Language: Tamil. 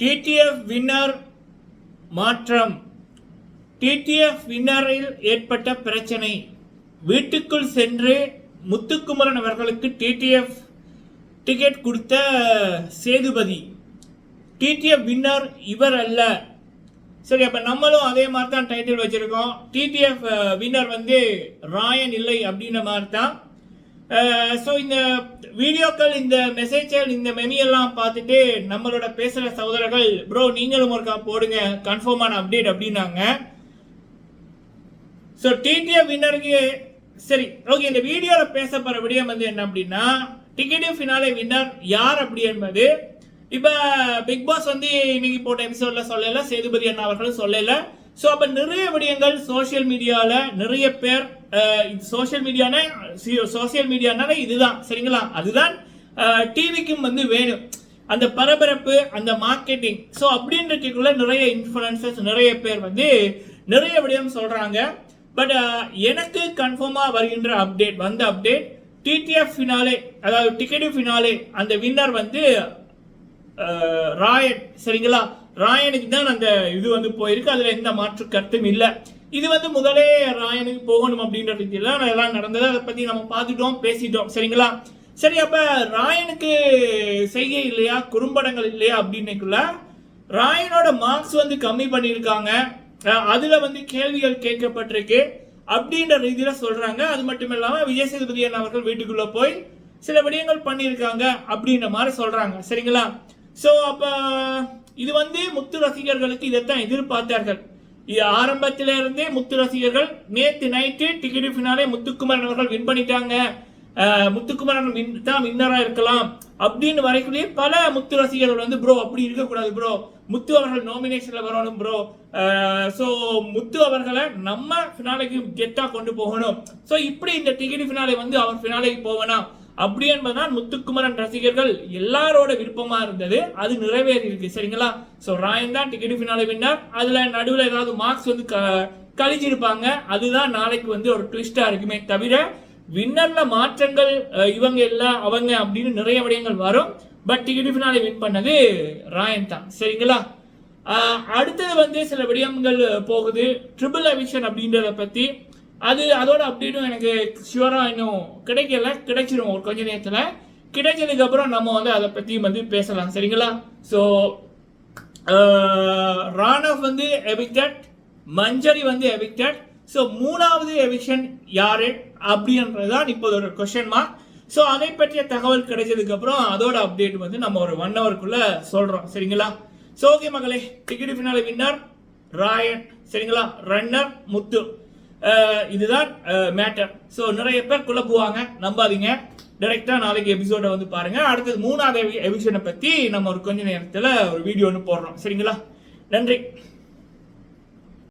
டிடிஎஃப் வின்னர் மாற்றம். டிடிஎஃப் வின்னரில் ஏற்பட்ட பிரச்சனை. வீட்டுக்குள் சென்று முத்துக்குமரன் அவர்களுக்கு டிடிஎஃப் டிக்கெட் கொடுத்த சேதுபதி. டிடிஎஃப் வின்னர் இவர் அல்ல. சரி அப்போ நம்மளும் அதே மாதிரி தான் டைட்டில் வச்சுருக்கோம் டிடிஎஃப் வின்னர் வந்து ராயன் இல்லை அப்படின்ற மாதிரி தான் ஸோ இந்த வீடியோக்கள் இந்த மெசேஜ்கள் இந்த மெமியெல்லாம் பார்த்துட்டு நம்மளோட பேசுகிற சகோதரர்கள் ப்ரோ நீங்களும் ஒருக்கா போடுங்க கன்ஃபார்மான அப்டேட் அப்படின்னாங்க. ஸோ டிடிஎஃப் வின்னருக்கு சரி ஓகே இந்த வீடியோவில் பேச போகிற விடயம் வந்து என்ன அப்படின்னா டிக்கெட்டிவ் ஃபினாலே வின்னர் யார் அப்படி என்பது இப்போ பிக் பாஸ் வந்து இன்னைக்கு போட்ட எபிசோட்ல சொல்லல சேதுபதி அண்ணா அவர்களும் சொல்லல. ஸோ அப்போ நிறைய விடயங்கள் சோஷியல் மீடியாவில் நிறைய பேர் சோஷியல் மீடியானா சோஷியல் மீடியானால இதுதான் சரிங்களா? அதுதான் டிவிக்கும் வந்து வேணும். அந்த பரபரப்பு அந்த மார்க்கெட்டிங் ஸோ அப்படின்றதுக்குள்ள நிறைய இன்ஃப்ளூயன்சஸ் நிறைய பேர் வந்து நிறைய விடயம் சொல்கிறாங்க பட் எனக்கு கன்ஃபார்மாக வருகின்ற அப்டேட் வந்த அப்டேட் டிடிஎஃப் ஃபினாலே அதாவது டிக்கெட்டு ஃபினாலே அந்த வின்னர் வந்து ராயட் சரிங்களா? ராயனுக்கு தான் அந்த இது வந்து போயிருக்கு. அதுல எந்த மாற்று கருத்தும் இல்லை. இது வந்து முதலே ராயனுக்கு போகணும் அப்படின்ற ரீதியில எல்லாம் நடந்தது. அதை பத்தி நம்ம பார்த்துட்டோம் பேசிட்டோம். சரிங்களா? சரி அப்ப ராயனுக்கு செய்கை இல்லையா? குறும்படங்கள் இல்லையா? அப்படின்னுக்குள்ள ராயனோட மார்க்ஸ் வந்து கம்மி பண்ணியிருக்காங்க. அதில் அதுல வந்து கேள்விகள் கேட்கப்பட்டிருக்கு. அப்படின்ற ரீதியில சொல்றாங்க. அது மட்டும் இல்லாம விஜய் சேதுபதியன் அவர்கள் வீட்டுக்குள்ள போய் சில விடயங்கள் பண்ணியிருக்காங்க அப்படின்ற மாதிரி சொல்றாங்க. சரிங்களா? ஸோ அப்போ இது வந்து முத்து ரசிகர்களுக்கு இதைத்தான் எதிர்பார்த்தார்கள். இது ஆரம்பத்தில இருந்தே முத்து ரசிகர்கள் நேத்து நைட்டு டிக்கெட் ஃபினாலே முத்துக்குமரன் அவர்கள் வின் பண்ணிட்டாங்க. முத்துக்குமரன் தான் வின்னராக இருக்கலாம். அப்படின்னு வரைக்குள்ளேயே பல முத்து ரசிகர்கள் வந்து ப்ரோ அப்படி இருக்கக்கூடாது ப்ரோ முத்து அவர்கள் நாமினேஷன்ல வரணும் ப்ரோ ஸோ முத்து அவர்களை நம்ம ஃபினாலைக்கு கெத்தா கொண்டு போகணும். ஸோ இப்படி இந்த டிக்கெட் ஃபினாலே வந்து அவர் ஃபினாலைக்கு போவேனா அப்படி என்பதுதான் முத்துக்குமரன் ரசிகர்கள் எல்லாரோட விருப்பமா இருந்தது. அது நிறைவேறி இருக்கு சரிங்களா? ஸோ ராயன் தான் டிக்கெட் ஃபினாலே வின்னர் அதுல நடுவில் ஏதாவது மார்க்ஸ் வந்து க- கழிச்சிருப்பாங்க அதுதான் நாளைக்கு வந்து ஒரு ட்விஸ்டா இருக்குமே தவிர வின்னர்ல மாற்றங்கள் இவங்க எல்லாம் அவங்க அப்படின்னு நிறைய விடயங்கள் வரும். பட் டிக்கெட் ஃபினாலே வின் பண்ணது ராயன் தான். சரிங்களா? அடுத்தது வந்து சில விடயங்கள் போகுது. ட்ரிபிள் அவிஷன் அப்படின்றத பத்தி அது அதோட அப்டேட்டும் எனக்கு ஷுவராக இன்னும் கிடைக்கல கிடைச்சிரும் ஒரு கொஞ்ச நேரத்தில். கிடைச்சதுக்கப்புறம் நம்ம வந்து அதை பற்றி வந்து பேசலாம் சரிங்களா? ஸோ ராணவ் வந்து எவிக்டட் மஞ்சரி வந்து எவிக்டட் ஸோ மூணாவது எவிக்ஷன் யாரு? அப்படின்றது தான் இப்போ ஒரு கொஸ்டின் மார்க் ஸோ அதை பற்றிய தகவல் கிடைச்சதுக்கப்புறம் அதோட அப்டேட் வந்து நம்ம ஒரு ஒன் ஹவருக்குள்ளே சொல்கிறோம் சரிங்களா? ஸோ ஓகே மகளே டிக்கெட் ஃபினாலே வின்னர் ராயன் சரிங்களா? ரன்னர் முத்து. இதுதான் மேட்டர் ஸோ நிறைய பேர் குழப்புவாங்க. நம்பாதீங்க. டைரெக்டாக நாளைக்கு எபிசோட வந்து பாருங்க. அடுத்தது மூணாவது எபிசோடை பற்றி நம்ம ஒரு கொஞ்ச நேரத்தில் ஒரு வீடியோ ஒன்று போடுறோம். சரிங்களா? நன்றி.